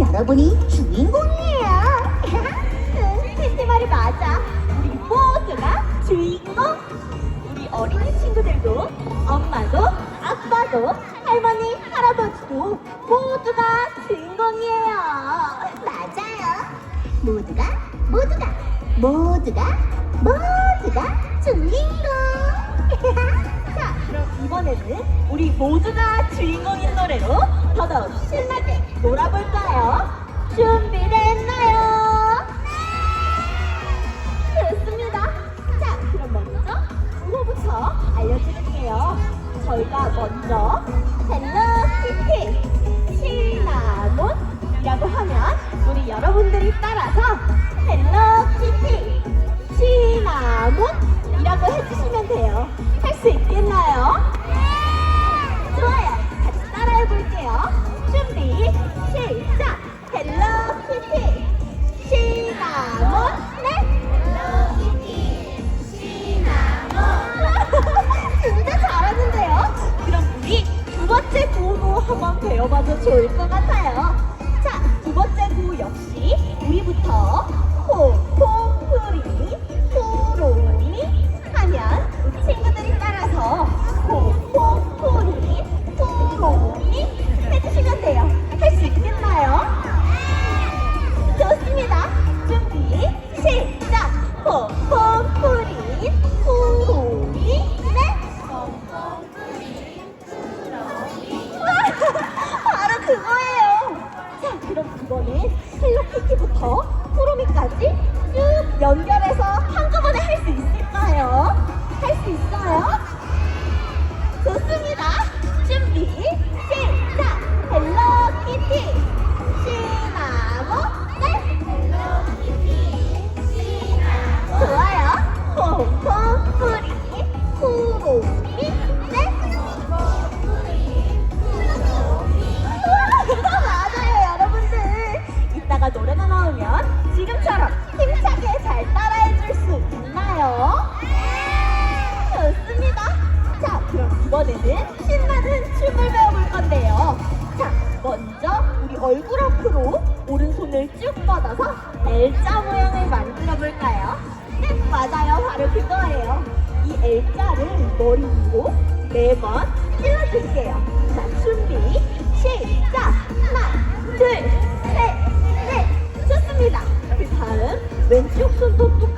여러분이 주인공이에요. 샌디 말이 맞아. 우리 모두가 주인공. 우리 어린이 친구들도 엄마도 아빠도 할머니 할아버지도 모두가 주인공이에요. 맞아요. 모두가 모두가 모두가 모두가 주인공. 그럼 이번에는 우리 모두가 주인공인 노래로 더더욱 신나게 놀아볼까요? 준비됐나요? 네! 좋습니다. 자, 그럼 먼저 구호부터 알려드릴게요. 저희가 먼저 헬로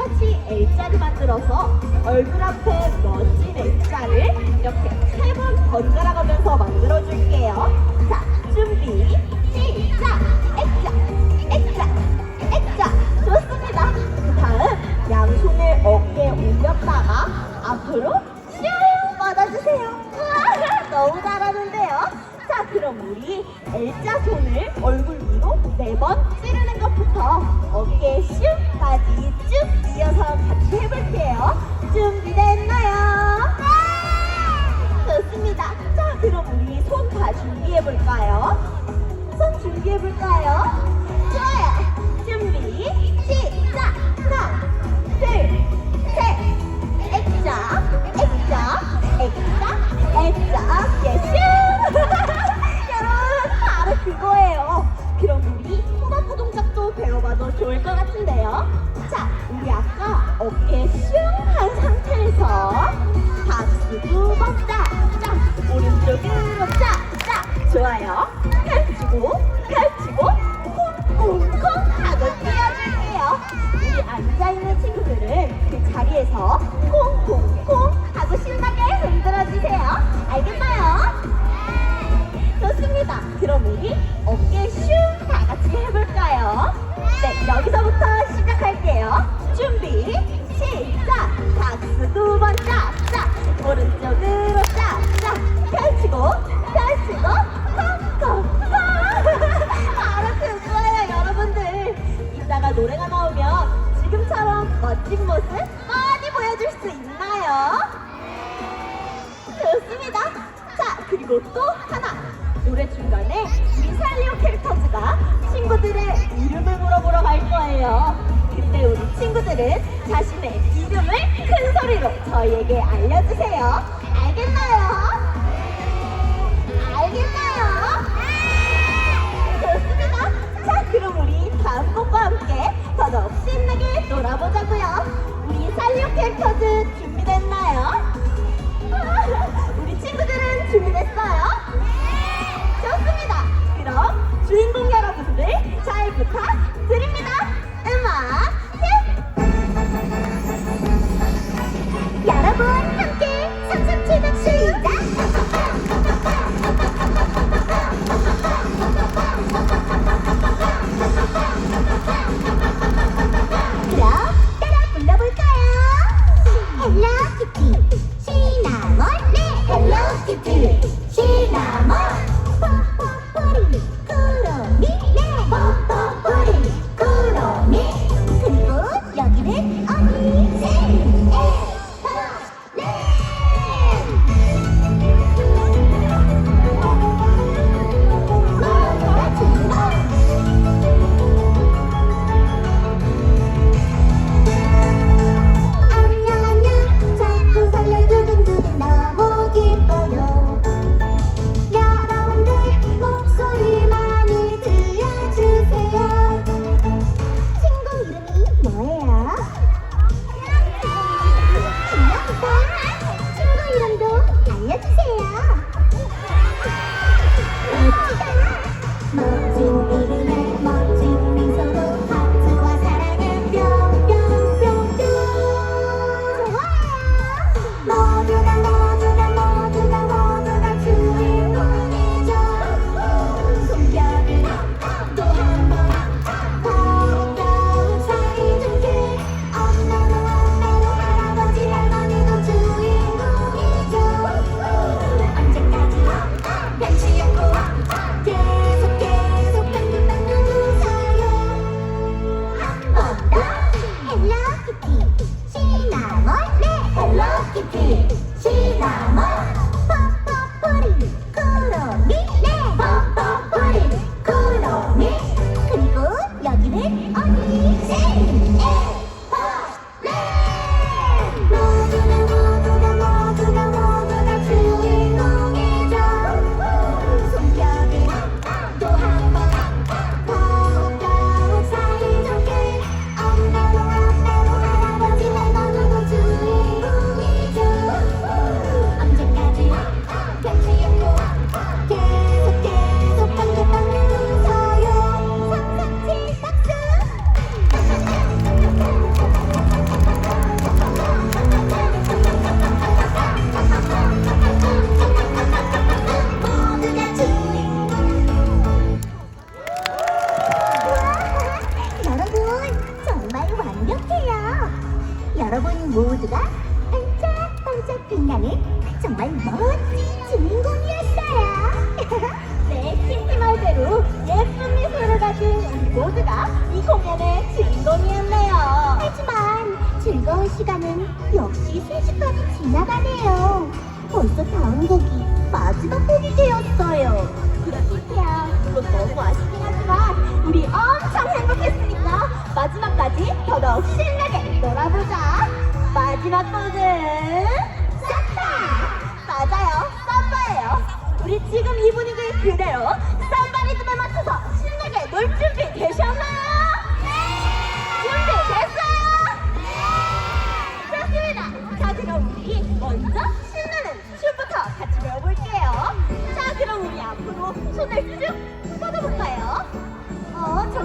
똑같이 L자를 만들어서 얼굴 앞에 멋진 L자를 이렇게 세 번 번갈아 가면서 만들어 줄게요. 자, 준비. 시작. 액자. 액자. 액자. 좋습니다. 그다음 양손을 어깨에 올렸다가 앞으로 슝 받아주세요. 우와, 너무 잘하는데요. 자 그럼 우리 L자 손을 얼굴 위로 네 번 찌르는 것부터 어깨에 슝 우리 엄청 행복했으니까 마지막까지 더더욱 신나게 놀아보자. 마지막 곡은 산타! 맞아요, 산타예요. 우리 지금 이 분위기 그대로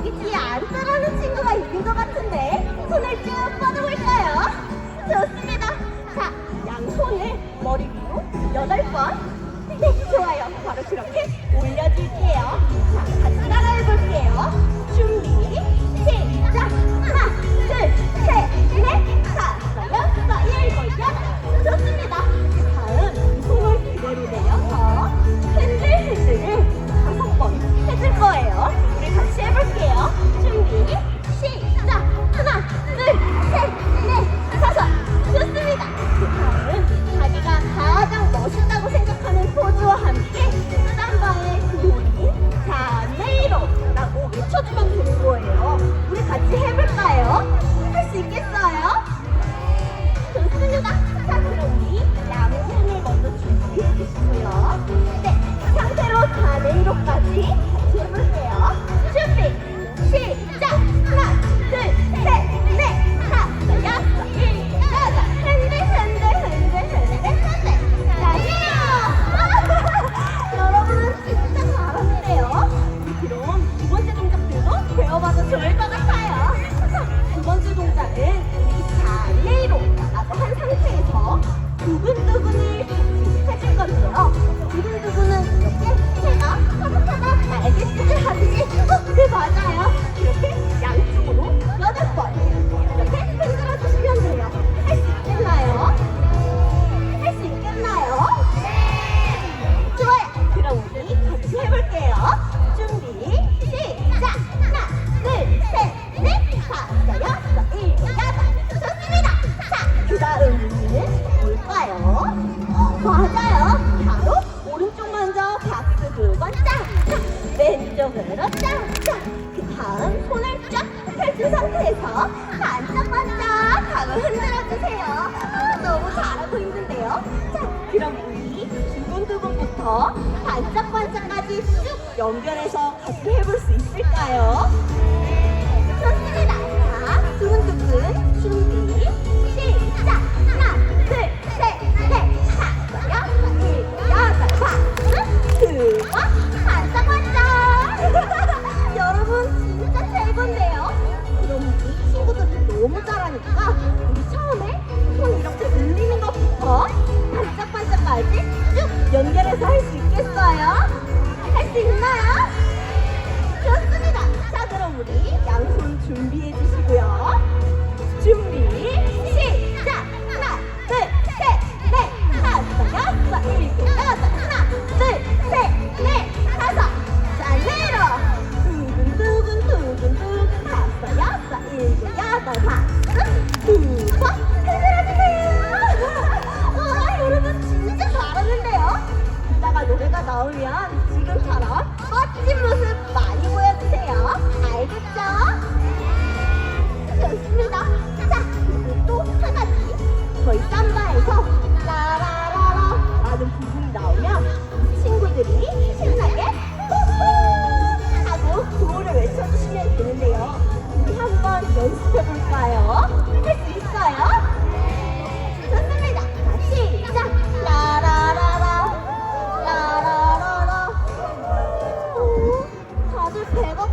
여기 뒤에 안사라는 친구가 있는 것 같은데 손을 쭉 뻗어볼까요? 좋습니다. 자, 양손을 머리 위로 여덟 번. 네, 좋아요. 바로 그렇게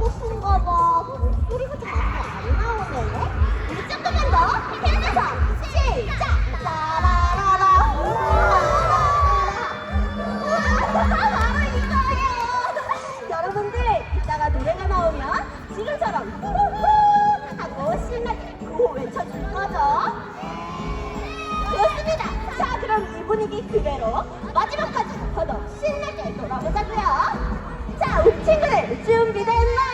호수인가 봐. 소리가 자꾸 안 나오네. 우리 조금만 더 힘내서 시작. 라라라라. 우와. 여러분들 이따가 노래가 나오면 지금처럼 후후후 하고 신나게 구호 외쳐줄 거죠? 좋습니다. 자 그럼 이 분위기 그대로 마지막까지 더더 신나게 놀아보자고요. 자 우리 친구들 준비됐나?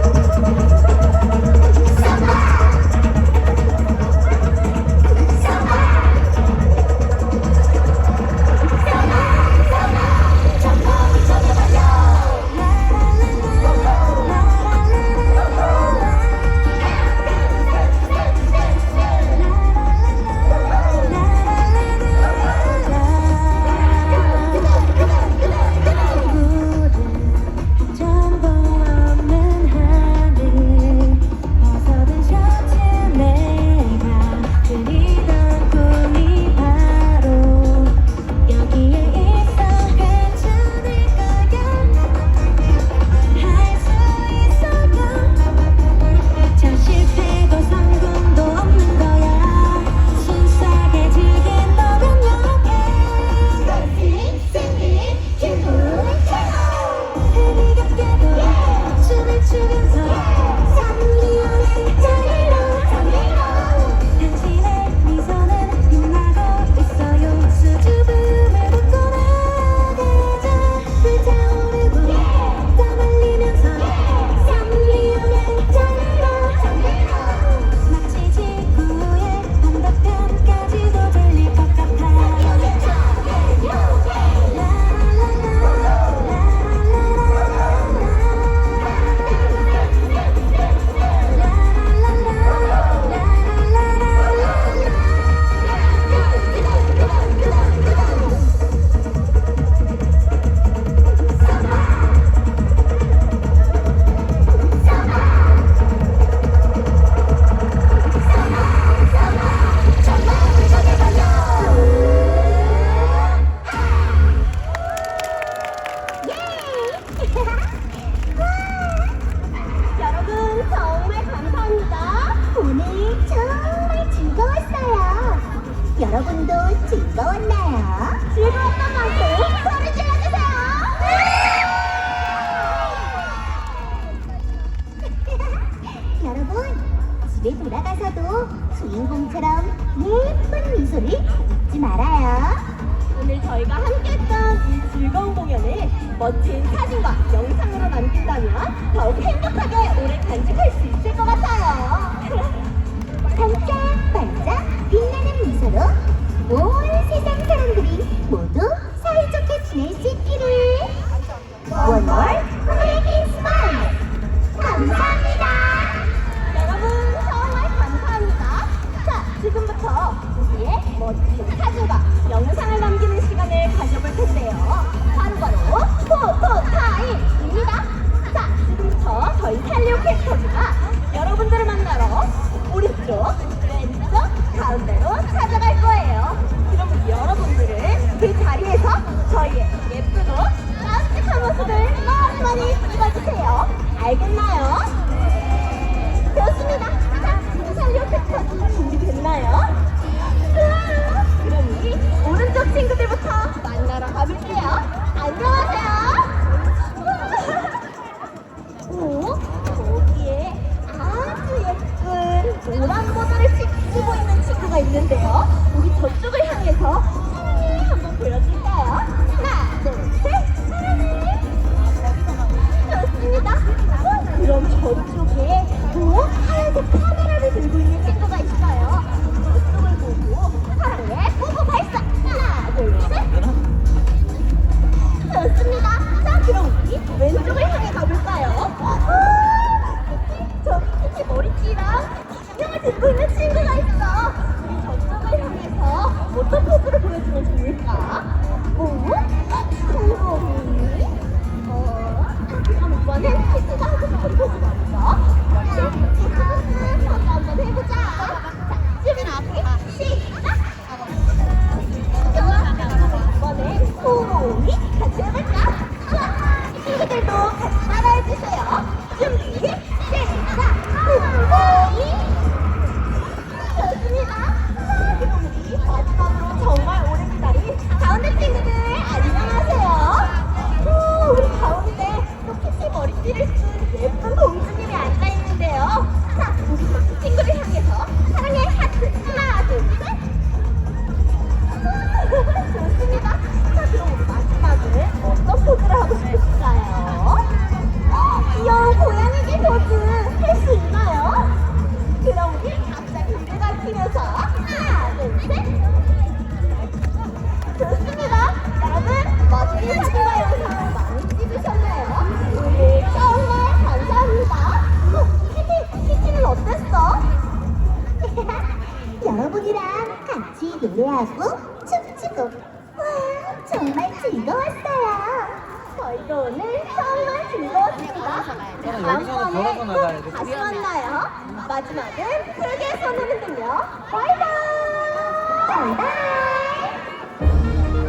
오늘도 즐거웠나요? 즐거웠던 것 같아요. 소리 질러주세요. 여러분, 집에 돌아가서도 주인공처럼 예쁜 미소를 잊지 말아요. 오늘 저희가 함께했던 이 즐거운 공연을 멋진 사진과 영상으로 남긴다면 더욱 행복하게 오래 간직할 수 있을 것 같아요. 반짝반짝 빛나는 미소로 온 세상 사람들이 모